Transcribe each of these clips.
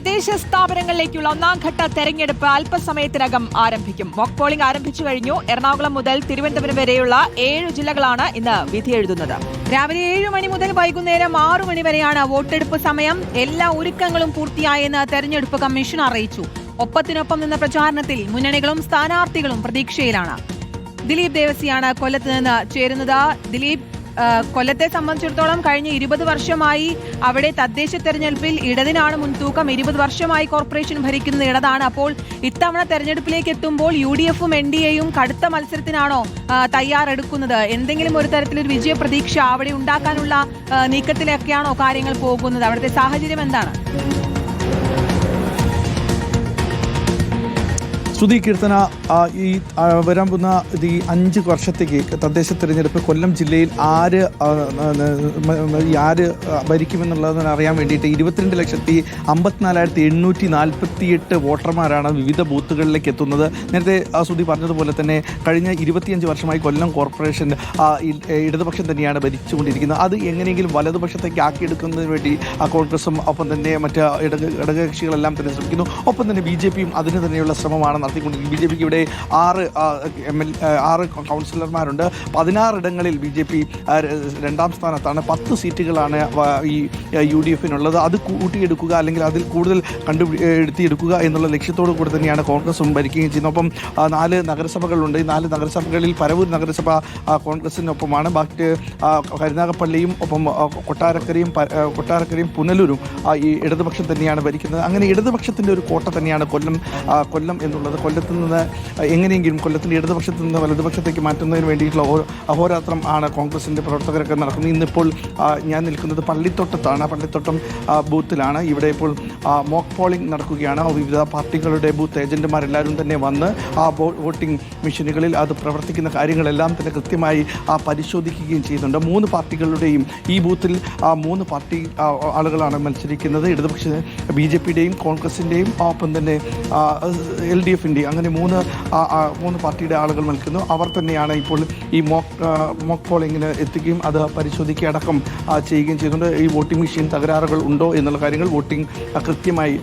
തദ്ദേശ സ്ഥാപനങ്ങളിലേക്കുള്ള ഒന്നാം ഘട്ട തെരഞ്ഞെടുപ്പ് അല്പസമയത്തിനകം ആരംഭിക്കും. മോക്ക് പോളിംഗ് ആരംഭിച്ചു കഴിഞ്ഞു. എറണാകുളം മുതൽ തിരുവനന്തപുരം വരെയുള്ള ഏഴ് ജില്ലകളാണ് ഇന്ന് വിധിയെഴുതുന്നത് രാവിലെ ഏഴ് മണി മുതൽ വൈകുന്നേരം ആറു മണി വരെയാണ് വോട്ടെടുപ്പ് സമയം. എല്ലാ ഒരുക്കങ്ങളും പൂർത്തിയായെന്ന് തെരഞ്ഞെടുപ്പ് കമ്മീഷൻ അറിയിച്ചു. ഒപ്പത്തിനൊപ്പം നിന്ന പ്രചാരണത്തിൽ മുന്നണികളും സ്ഥാനാർത്ഥികളും പ്രതീക്ഷയിലാണ്. ദിലീപ് ദേവസിയാണ് കൊല്ലത്ത് നിന്ന് ചേരുന്നത്. ദിലീപ് കൊല്ലത്തെ സംബന്ധിച്ചിടത്തോളം കഴിഞ്ഞ ഇരുപത് വർഷമായി അവിടെ തദ്ദേശ തെരഞ്ഞെടുപ്പിൽ ഇടതിനാണ് മുൻതൂക്കം. ഇരുപത് വർഷമായി കോർപ്പറേഷൻ ഭരിക്കുന്നത് ഇടതാണ്. അപ്പോൾ ഇത്തവണ തെരഞ്ഞെടുപ്പിലേക്ക് എത്തുമ്പോൾ യു ഡി എഫും എൻ ഡി എയും കടുത്ത മത്സരത്തിനാണോ തയ്യാറെടുക്കുന്നത്? എന്തെങ്കിലും ഒരു തരത്തിലൊരു വിജയ പ്രതീക്ഷ അവിടെ ഉണ്ടാക്കാനുള്ള നീക്കത്തിലൊക്കെയാണോ കാര്യങ്ങൾ പോകുന്നത്? അവിടുത്തെ സാഹചര്യം എന്താണ്? ശ്രുതി കീർത്തന ഈ വരാൻ പോകുന്ന ഈ അഞ്ച് വർഷത്തേക്ക് തദ്ദേശ തിരഞ്ഞെടുപ്പ് കൊല്ലം ജില്ലയിൽ ആര് ആര് ഭരിക്കുമെന്നുള്ളതെന്ന് ഭരിക്കുമെന്നുള്ളതിന് അറിയാൻ വേണ്ടിയിട്ട് ഇരുപത്തിരണ്ട് ലക്ഷത്തി അമ്പത്തിനാലായിരത്തി എണ്ണൂറ്റി നാൽപ്പത്തി എട്ട് വോട്ടർമാരാണ് വിവിധ ബൂത്തുകളിലേക്ക് എത്തുന്നത്. നേരത്തെ ശ്രുതി പറഞ്ഞതുപോലെ തന്നെ കഴിഞ്ഞ ഇരുപത്തിയഞ്ച് വർഷമായി കൊല്ലം കോർപ്പറേഷൻ ഇടതുപക്ഷം തന്നെയാണ് ഭരിച്ചുകൊണ്ടിരിക്കുന്നത്. അത് എങ്ങനെയെങ്കിലും വലതുപക്ഷത്തേക്ക് ആക്കിയെടുക്കുന്നതിന് വേണ്ടി കോൺഗ്രസും ഒപ്പം തന്നെ മറ്റ് ഇടക ഘടകകക്ഷികളെല്ലാം തന്നെ ശ്രമിക്കുന്നു. ഒപ്പം തന്നെ ബി ജെ പിയും അതിന് തന്നെയുള്ള ശ്രമമാണ് നടത്തിക്കൊണ്ടിരിക്കുന്നത് ബി ജെ പിക്ക് ഇവിടെ ആറ് എം എൽ ആറ് കൗൺസിലർമാരുണ്ട്. പതിനാറിടങ്ങളിൽ ബി ജെ പി രണ്ടാം സ്ഥാനത്താണ്. പത്ത് സീറ്റുകളാണ് ഈ യു ഡി എഫിനുള്ളത്. അത് കൂട്ടിയെടുക്കുക അല്ലെങ്കിൽ അതിൽ കൂടുതൽ കണ്ടു എടുത്തിയെടുക്കുക എന്നുള്ള ലക്ഷ്യത്തോടു കൂടി തന്നെയാണ് കോൺഗ്രസും ഭരിക്കുകയും ചെയ്യുന്നത്. ഒപ്പം നാല് നഗരസഭകളുണ്ട്. ഈ നാല് നഗരസഭകളിൽ പരവൂർ നഗരസഭ കോൺഗ്രസിനൊപ്പമാണ്. ബാക്കി കരുനാഗപ്പള്ളിയും ഒപ്പം കൊട്ടാരക്കരയും കൊട്ടാരക്കരയും പുനലൂരും ഈ ഇടതുപക്ഷം തന്നെയാണ് ഭരിക്കുന്നത്. അങ്ങനെ ഇടതുപക്ഷത്തിന്റെ ഒരു കോട്ട തന്നെയാണ് കൊല്ലം കൊല്ലം എന്നുള്ളത്. കൊല്ലത്ത് നിന്ന് എങ്ങനെയെങ്കിലും കൊല്ലത്തിന്റെ ഇടതുപക്ഷത്ത് നിന്ന് വലതുപക്ഷത്തേക്ക് മാറ്റുന്നതിന് വേണ്ടിയിട്ടുള്ള അഹോരാത്രം ആണ് കോൺഗ്രസിന്റെ പ്രവർത്തകരൊക്കെ നടക്കുന്നത്. ഇന്നിപ്പോൾ ഞാൻ നിൽക്കുന്നത് പള്ളിത്തോട്ടത്താണ്. പള്ളിത്തോട്ടം ബൂത്തിലാണ്. ഇവിടെ ഇപ്പോൾ മോക്ക് പോളിംഗ് നടക്കുകയാണ്. വിവിധ പാർട്ടികളുടെ ബൂത്ത് ഏജന്റുമാരെല്ലാവരും തന്നെ വന്ന് ആ വോട്ടിംഗ് മെഷീനുകളിൽ അത് പ്രവർത്തിക്കുന്ന കാര്യങ്ങളെല്ലാം തന്നെ കൃത്യമായി പരിശോധിക്കുകയും ചെയ്യുന്നുണ്ട്. മൂന്ന് പാർട്ടികളുടെയും ഈ ബൂത്തിൽ ആ, മൂന്ന് പാർട്ടി ആളുകളാണ് മത്സരിക്കുന്നത്. ഇടതുപക്ഷ ബി ജെ പിയുടെയും കോൺഗ്രസിന്റെയും ഒപ്പം തന്നെ എൽ ഡി എഫിന്റെയും അങ്ങനെ മൂന്ന് മൂന്ന് പാർട്ടിയുടെ ആളുകൾ നിൽക്കുന്നു. അവർ തന്നെയാണ് ഇപ്പോൾ ഈ മോക്ക് മോക്ക് പോളിങ്ങിന് എത്തുകയും അത് പരിശോധിക്കുക അടക്കം ചെയ്യുകയും ചെയ്യുന്നുണ്ട്. ഈ വോട്ടിംഗ് മെഷീൻ തകരാറുകൾ ഉണ്ടോ എന്നുള്ള കാര്യങ്ങൾ വോട്ടിംഗ് കൃത്യമായി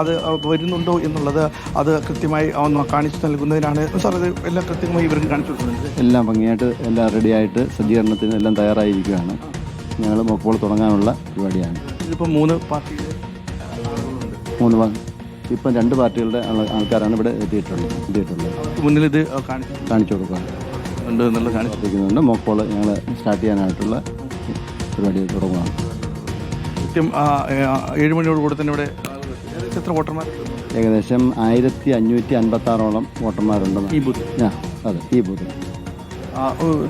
അത് വരുന്നുണ്ടോ എന്നുള്ളത് അത് കൃത്യമായി കാണിച്ചു നൽകുന്നതിനാണ്. സാർ അത് എല്ലാം കൃത്യമായി ഇവർക്ക് കാണിച്ചു കൊടുക്കുന്നത് എല്ലാം ഭംഗിയായിട്ട് എല്ലാം റെഡിയായിട്ട് സജ്ജീകരണത്തിന് എല്ലാം തയ്യാറായിരിക്കുകയാണ്. ഞങ്ങൾ മോക്ക് പോൾ തുടങ്ങാനുള്ള പരിപാടിയാണ്. ഇതിപ്പോൾ മൂന്ന് പാർട്ടി മൂന്ന് ഇപ്പം രണ്ട് പാർട്ടികളുടെ ആൾക്കാരാണ് ഇവിടെ എത്തിയിട്ടുള്ളത് എത്തിയിട്ടുള്ളത്. മുന്നിൽ ഇത് കാണിച്ചു കൊടുക്കുക. ഉണ്ട് എന്നുള്ളത് കാണിച്ചു പ്രവർത്തിക്കുന്നുണ്ട് മൊക്കോൾ ഞങ്ങൾ സ്റ്റാർട്ട് ചെയ്യാനായിട്ടുള്ള പരിപാടി തുടങ്ങുകയാണ്. കൃത്യം ഏഴ് മണിയോട് കൂടെ തന്നെ ഇവിടെ എത്ര വോട്ടർമാർ? ഏകദേശം ആയിരത്തി അഞ്ഞൂറ്റി അൻപത്തി ആറോളം വോട്ടർമാരുണ്ടെന്ന് ഈ ബൂത്ത് ആ അതെ ഈ ഏ,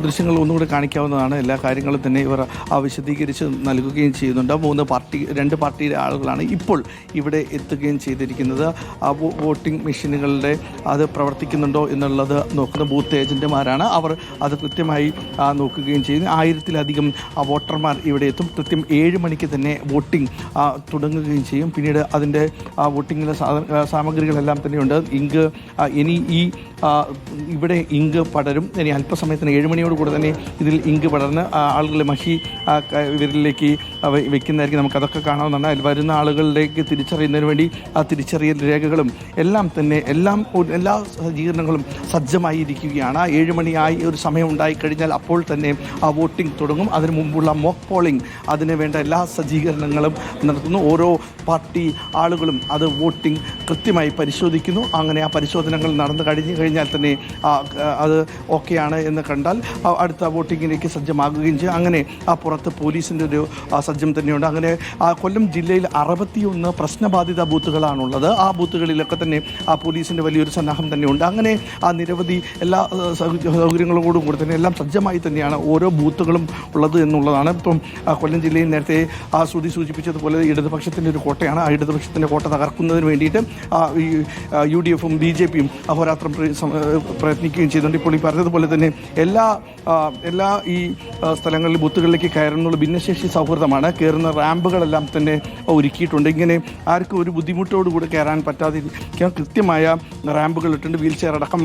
ദൃശ്യങ്ങൾ ഒന്നുകൂടി കാണിക്കാവുന്നതാണ്. എല്ലാ കാര്യങ്ങളും തന്നെ ഇവർ വിശദീകരിച്ച് നൽകുകയും ചെയ്യുന്നുണ്ട്. മൂന്ന് പാർട്ടി രണ്ട് പാർട്ടിയുടെ ആളുകളാണ് ഇപ്പോൾ ഇവിടെ എത്തുകയും ചെയ്തിരിക്കുന്നത്. ആ വോട്ടിംഗ് മെഷീനുകളുടെ അത് പ്രവർത്തിക്കുന്നുണ്ടോ എന്നുള്ളത് നോക്കുന്ന ബൂത്ത് ഏജന്റുമാരാണ് അവർ അത് കൃത്യമായി നോക്കുകയും ചെയ്യുന്നു. ആയിരത്തിലധികം വോട്ടർമാർ ഇവിടെ എത്തും. കൃത്യം ഏഴ് മണിക്ക് തന്നെ വോട്ടിംഗ് തുടങ്ങുകയും ചെയ്യും. പിന്നീട് അതിന്റെ വോട്ടിങ്ങിലെ സാമഗ്രികളെല്ലാം തന്നെയുണ്ട്. ഇങ്ക് ഇനി ഈ ഇവിടെ ഇങ്ക് പടരും. ഇനി അല്പസമയത്തിന് ഏഴുമണിയോട് കൂടെ തന്നെ ഇതിൽ ഇങ്ക് പടർന്ന് ആ, ആളുകളെ മഷി ഇവരിലേക്ക് വെക്കുന്നതായിരിക്കും നമുക്ക് വെക്കുന്നതായിരിക്കും നമുക്കതൊക്കെ കാണാവുന്നതാണ്. അതിൽ വരുന്ന ആളുകളിലേക്ക് തിരിച്ചറിയുന്നതിന് വേണ്ടി ആ തിരിച്ചറിയൽ രേഖകളും എല്ലാം തന്നെ എല്ലാം എല്ലാ സജ്ജീകരണങ്ങളും സജ്ജമായി ഇരിക്കുകയാണ് ആ ഏഴ് മണിയായി ഒരു സമയം ഉണ്ടായിക്കഴിഞ്ഞാൽ അപ്പോൾ തന്നെ ആ വോട്ടിംഗ് തുടങ്ങും. അതിന് മുമ്പുള്ള മോക്ക് പോളിംഗ് അതിന് വേണ്ട എല്ലാ സജ്ജീകരണങ്ങളും നടത്തുന്നു. ഓരോ പാർട്ടി ആളുകളും അത് വോട്ടിംഗ് കൃത്യമായി പരിശോധിക്കുന്നു. അങ്ങനെ ആ പരിശോധനകൾ നടന്നു കഴിഞ്ഞു കഴിഞ്ഞാൽ തന്നെ അത് ഓക്കെയാണ് എന്ന് കണ്ടാൽ അടുത്ത വോട്ടിങ്ങിലേക്ക് സജ്ജമാകുകയും ചെയ്യും. അങ്ങനെ ആ പുറത്ത് പോലീസിന്റെ ഒരു സജ്ജം തന്നെയുണ്ട്. അങ്ങനെ ആ കൊല്ലം ജില്ലയിൽ അറുപത്തിയൊന്ന് പ്രശ്നബാധിത ബൂത്തുകളാണുള്ളത്. ആ ബൂത്തുകളിലൊക്കെ തന്നെ ആ പോലീസിന്റെ വലിയൊരു സന്നാഹം തന്നെയുണ്ട്. അങ്ങനെ ആ നിരവധി എല്ലാ സൗകര്യങ്ങളോടും കൂടി തന്നെ എല്ലാം സജ്ജമായി തന്നെയാണ് ഓരോ ബൂത്തുകളും ഉള്ളത് എന്നുള്ളതാണ്. ഇപ്പം കൊല്ലം ജില്ലയിൽ നേരത്തെ ആ ശ്രുതി സൂചിപ്പിച്ചതുപോലെ ഇടതുപക്ഷത്തിന്റെ ഒരു കോട്ടയാണ്. ആ ഇടതുപക്ഷത്തിന്റെ കോട്ട തകർക്കുന്നതിന് വേണ്ടിയിട്ട് ഈ യു ഡി എഫും ബി ജെ പിയും അഹോരാത്രം പ്രയത്നിക്കുകയും ചെയ്തുകൊണ്ട് ഇപ്പോൾ ഈ പറഞ്ഞതുപോലെ തന്നെ എല്ലാ എല്ലാ ഈ സ്ഥലങ്ങളിലും ബുത്തുകളിലേക്ക് കയറുന്നുള്ള ഭിന്നശേഷി സൗഹൃദമാണ്. കയറുന്ന റാമ്പുകളെല്ലാം തന്നെ ഒരുക്കിയിട്ടുണ്ട്. ഇങ്ങനെ ആർക്കും ഒരു ബുദ്ധിമുട്ടോട് കൂടി കയറാൻ പറ്റാതിരിക്കാൻ കൃത്യമായ റാമ്പുകൾ ഇട്ടുണ്ട് വീൽ ചെയർ അടക്കം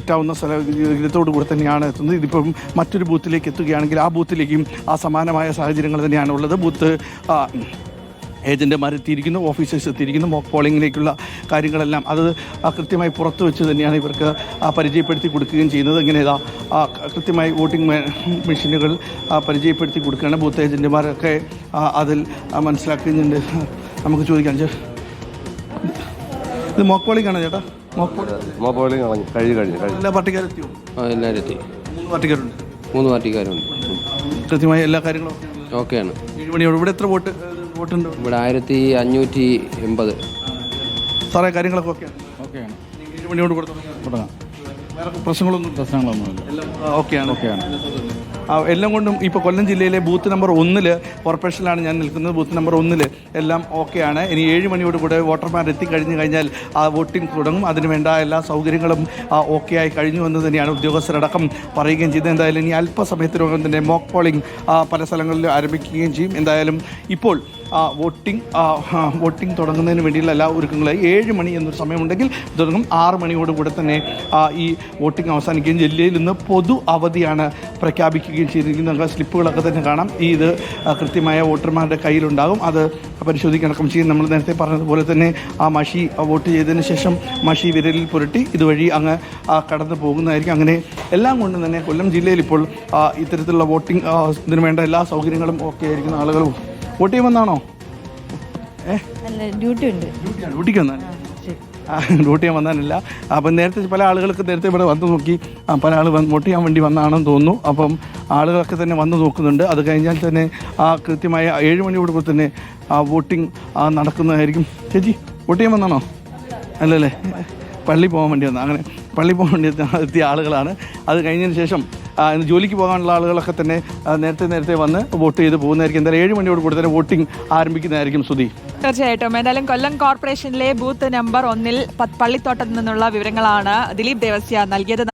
എത്താവുന്ന സ്ഥല ഇടത്തോടു കൂടി തന്നെയാണ് എത്തുന്നത്. ഇതിപ്പം മറ്റൊരു ബൂത്തിലേക്ക് എത്തുകയാണെങ്കിൽ ആ ബൂത്തിലേക്കും ആ സമാനമായ സാഹചര്യങ്ങൾ തന്നെയാണ് ഉള്ളത്. ബൂത്ത് എത്തിയിരിക്കുന്നു ഓഫീസേഴ്സ് എത്തിയിരിക്കുന്നു മോക്ക് പോളിങ്ങിലേക്കുള്ള കാര്യങ്ങളെല്ലാം. അത് കൃത്യമായി പുറത്ത് വെച്ച് തന്നെയാണ് ഇവർക്ക് ആ പരിചയപ്പെടുത്തി കൊടുക്കുകയും ചെയ്യുന്നത്. ഇങ്ങനെ ഇതാ ആ കൃത്യമായി വോട്ടിംഗ് മെഷീനുകൾ ആ പരിചയപ്പെടുത്തി കൊടുക്കുകയാണ്. ബൂത്ത് ഏജന്റുമാരൊക്കെ അതിൽ മനസ്സിലാക്കുന്നുണ്ട്. നമുക്ക് ചോദിക്കാം ചേ ഇത് മോക്ക് പോളിംഗ് ആണോ ചേട്ടാ? മോക്ക് പോളിംഗ് കഴിഞ്ഞു കഴിഞ്ഞു കഴിഞ്ഞു. എല്ലാ പാർട്ടിക്കാരെത്തിയോ? എല്ലാവരും എത്തി മൂന്ന് പാർട്ടിക്കാരുണ്ട്. മൂന്ന് പാർട്ടിക്കാരുണ്ട്. കൃത്യമായി എല്ലാ കാര്യങ്ങളും ഓക്കെയാണ്. ഏഴ് മണിയോട്. ഇവിടെ എത്ര വോട്ട് വോട്ടുണ്ട് ഇവിടെ ആയിരത്തി അഞ്ഞൂറ്റി എൺപത്. സാറേ കാര്യങ്ങളൊക്കെ ഓക്കെയാണ് ഓക്കെയാണ് ഏഴ് മണിയോട് കൂടെ തുടങ്ങാം വേറെ പ്രശ്നങ്ങളൊന്നും പ്രശ്നങ്ങളൊന്നുമില്ല. എല്ലാം ഓക്കെയാണ് ഓക്കെയാണ് ആ, എല്ലാം കൊണ്ടും ഇപ്പോൾ കൊല്ലം ജില്ലയിലെ ബൂത്ത് നമ്പർ ഒന്നിൽ കോർപ്പറേഷനിലാണ് ഞാൻ നിൽക്കുന്നത്. ബൂത്ത് നമ്പർ ഒന്നിൽ എല്ലാം ഓക്കെയാണ് ഇനി ഏഴ് മണിയോട് കൂടെ വോട്ടർമാർ എത്തിക്കഴിഞ്ഞു കഴിഞ്ഞാൽ ആ വോട്ടിംഗ് തുടങ്ങും. അതിന് വേണ്ട എല്ലാ സൗകര്യങ്ങളും ആ, ഓക്കെ ആയി കഴിഞ്ഞു എന്ന് തന്നെയാണ് ഉദ്യോഗസ്ഥരടക്കം പറയുകയും ചെയ്തത്. എന്തായാലും ഇനി അല്പസമയത്തിനകം തന്നെ മോക്ക് പോളിംഗ് പല സ്ഥലങ്ങളിലും ആരംഭിക്കുകയും ചെയ്യും. എന്തായാലും ഇപ്പോൾ വോട്ടിംഗ് വോട്ടിംഗ് തുടങ്ങുന്നതിന് വേണ്ടിയുള്ള എല്ലാ ഒരുക്കങ്ങളും ഏഴ് മണി എന്നൊരു സമയമുണ്ടെങ്കിൽ തുടങ്ങും. ആറ് മണിയോടുകൂടെ തന്നെ ഈ വോട്ടിംഗ് അവസാനിക്കുകയും ജില്ലയിൽ നിന്ന് പൊതു അവധിയാണ് പ്രഖ്യാപിക്കുകയും ചെയ്തിരിക്കുന്നത്. നമുക്ക് സ്ലിപ്പുകളൊക്കെ തന്നെ കാണാം. ഈ ഇത് കൃത്യമായ വോട്ടർമാരുടെ കയ്യിലുണ്ടാകും. അത് പരിശോധിക്കണക്കം ചെയ്യും. നമ്മൾ നേരത്തെ പറഞ്ഞതുപോലെ തന്നെ ആ മഷി വോട്ട് ചെയ്തതിന് ശേഷം മഷി വിരലിൽ പുരട്ടി ഇതുവഴി അങ്ങ് കടന്നു പോകുന്നതായിരിക്കും. അങ്ങനെ എല്ലാം കൊണ്ടും തന്നെ കൊല്ലം ജില്ലയിൽ ഇപ്പോൾ ഇത്തരത്തിലുള്ള വോട്ടിംഗ് ഇതിനു വേണ്ട എല്ലാ സൗകര്യങ്ങളും ഒക്കെ ആയിരിക്കുന്ന ആളുകൾ വോട്ട് ചെയ്യുമെന്നാണോ അല്ല ഡ്യൂട്ടി ഉണ്ട്. ഡ്യൂട്ടിക്ക് വന്നാൽ ചെയ്യാൻ വന്നാനില്ല. അപ്പം നേരത്തെ പല ആളുകൾക്ക് നേരത്തെ ഇവിടെ വന്ന് നോക്കി. പല ആൾ വന്ന് വോട്ട് ചെയ്യാൻ വേണ്ടി വന്നാണെന്ന് തോന്നുന്നു. അപ്പം ആളുകളൊക്കെ തന്നെ വന്ന് നോക്കുന്നുണ്ട്. അത് കഴിഞ്ഞാൽ തന്നെ ആ കൃത്യമായ ഏഴ് മണിയോടുകൂടി തന്നെ ആ വോട്ടിംഗ് ആ, നടക്കുന്നതായിരിക്കും. ചേച്ചി വോട്ട് ചെയ്യാൻ വന്നാണോ? അല്ലല്ലേ? പള്ളി പോകാൻ വേണ്ടി വന്ന. അങ്ങനെ പള്ളി പോകാൻ വേണ്ടി എത്ത- എത്തിയ ആളുകളാണ്. അത് കഴിഞ്ഞതിന് ശേഷം ഇന്ന് ജോലിക്ക് പോകാനുള്ള ആളുകളൊക്കെ തന്നെ നേരത്തെ നേരത്തെ വന്ന് വോട്ട് ചെയ്ത് പോകുന്നതായിരിക്കും. എന്തായാലും ഏഴ് മണിയോട് കൂടി തന്നെ വോട്ടിംഗ് ആരംഭിക്കുന്നതായിരിക്കും സുധി. തീർച്ചയായിട്ടും. എന്തായാലും കൊല്ലം കോർപ്പറേഷനിലെ ബൂത്ത് നമ്പർ ഒന്നിൽ പള്ളിത്തോട്ടത്തിൽ നിന്നുള്ള വിവരങ്ങളാണ് ദിലീപ് ദേവസ്യ നൽകിയത്.